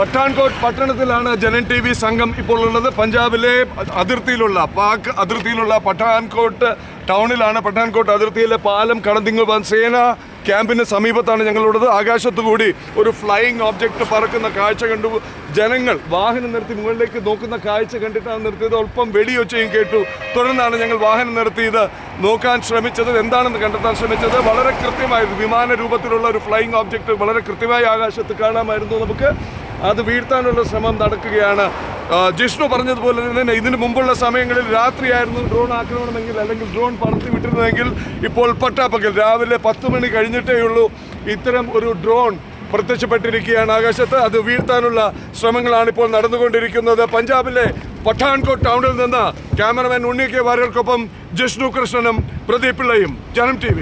പഠാൻകോട്ട് പട്ടണത്തിലാണ് Janam T V സംഘം ഇപ്പോൾ ഉള്ളത്. പഞ്ചാബിലെ അതിർത്തിയിലുള്ള പാക് അതിർത്തിയിലുള്ള പട്ടാൻകോട്ട് ടൗണിലാണ് പട്ടാൻകോട്ട് അതിർത്തിയിലെ പാലം കടന്തിങ്ങൾ സേന ക്യാമ്പിന് സമീപത്താണ് ഞങ്ങളുള്ളത്. ആകാശത്തുകൂടി ഒരു ഫ്ലൈയിങ് ഓബ്ജക്റ്റ് പറക്കുന്ന കാഴ്ച കണ്ടു. ജനങ്ങൾ വാഹനം നിർത്തി മുകളിലേക്ക് നോക്കുന്ന കാഴ്ച കണ്ടിട്ടാണ് നിർത്തിയത്. അല്പം വെടിയൊച്ചയും കേട്ടു. തുടർന്നാണ് ഞങ്ങൾ വാഹനം നിർത്തിയത്. നോക്കാൻ ശ്രമിച്ചത്. എന്താണെന്ന് കണ്ടെത്താൻ ശ്രമിച്ചത്? വളരെ കൃത്യമായിരുന്നു വിമാന രൂപത്തിലുള്ള ഒരു ഫ്ലൈയിങ് ഓബ്ജക്റ്റ് വളരെ കൃത്യമായി ആകാശത്ത് കാണാമായിരുന്നു നമുക്ക്. അത് വീഴ്ത്താനുള്ള ശ്രമം നടക്കുകയാണ്. ജിഷ്ണു പറഞ്ഞതുപോലെ തന്നെ ഇതിനു മുമ്പുള്ള സമയങ്ങളിൽ രാത്രിയായിരുന്നു ഡ്രോൺ ആക്രമണമെങ്കിൽ അല്ലെങ്കിൽ ഡ്രോൺ പറത്തി വിട്ടിരുന്നതെങ്കിൽ ഇപ്പോൾ പട്ടാപ്പകൽ. രാവിലെ പത്ത് മണി കഴിഞ്ഞിട്ടേ ഉള്ളൂ ഇത്തരം ഒരു ഡ്രോൺ പ്രത്യക്ഷപ്പെട്ടിരിക്കുകയാണ് ആകാശത്ത്. അത് വീഴ്ത്താനുള്ള ശ്രമങ്ങളാണ് ഇപ്പോൾ നടന്നുകൊണ്ടിരിക്കുന്നത്. പഞ്ചാബിലെ പഠാൻകോട്ട് ടൗണിൽ നിന്ന് ക്യാമറമാൻ ഉണ്ണി കെ വാര്യർക്കൊപ്പം ജിഷ്ണു കൃഷ്ണനും പ്രദീപ് പിള്ളയും. ജനം ടി